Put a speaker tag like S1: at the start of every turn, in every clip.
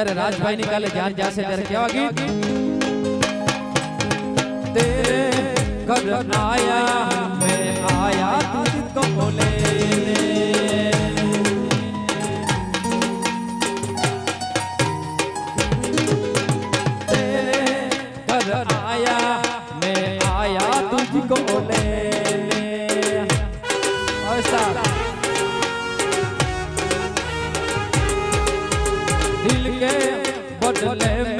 S1: जरे राज भाई निकाले ध्यान ध्यान से तेरे क्या होगी तेरे कर आया, मैं आया तू बोले। મોઢલે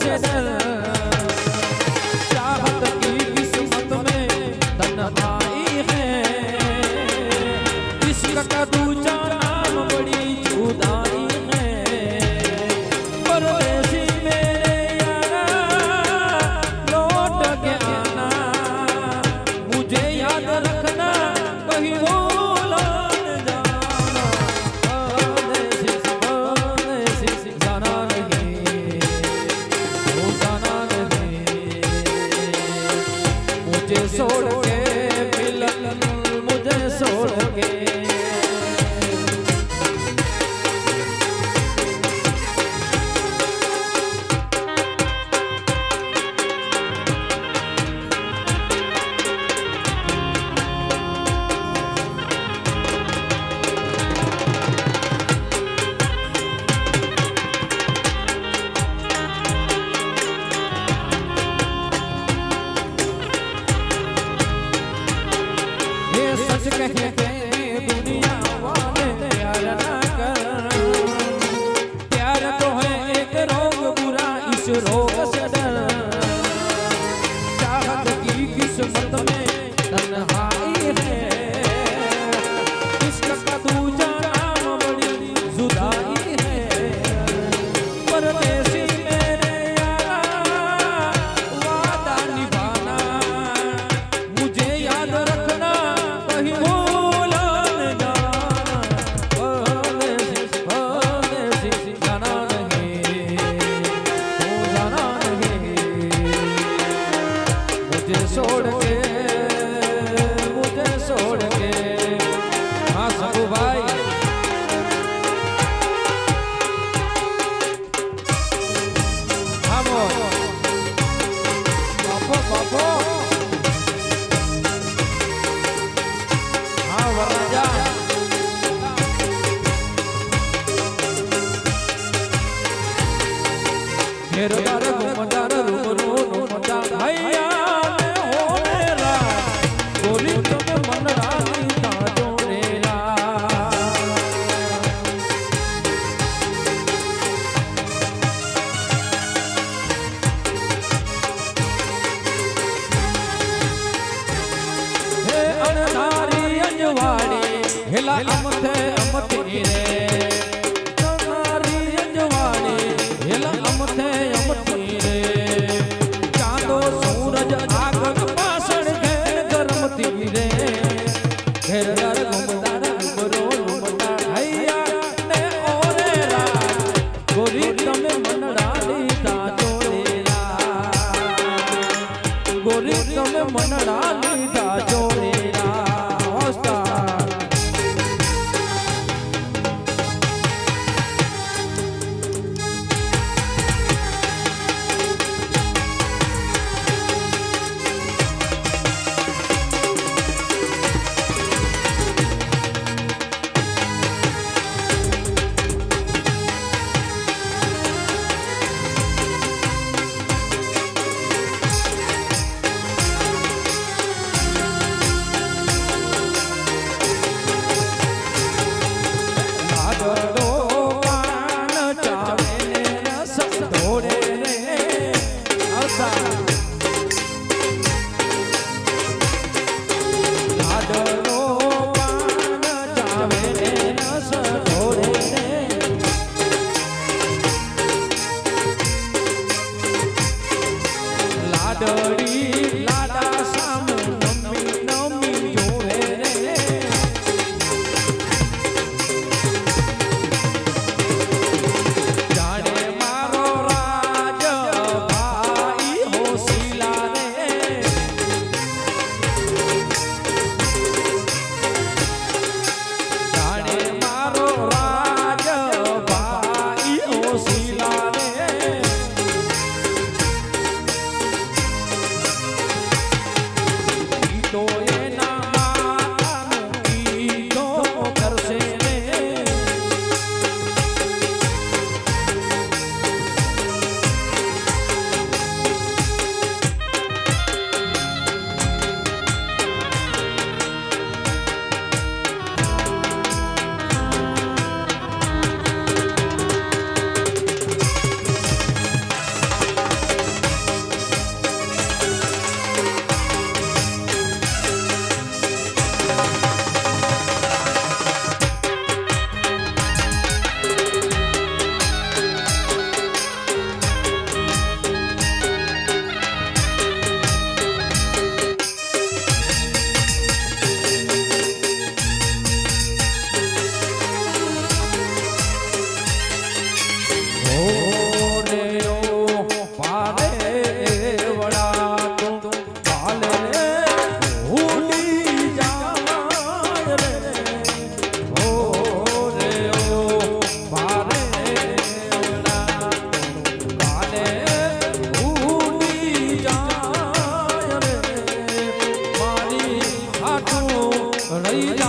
S1: 下大 दुनिया मुझे छोड़ के मुझे छोड़ के हाँ सबू भाई हम बापो बापो हाँ वरना जा અમતે અમતે રે 아이고.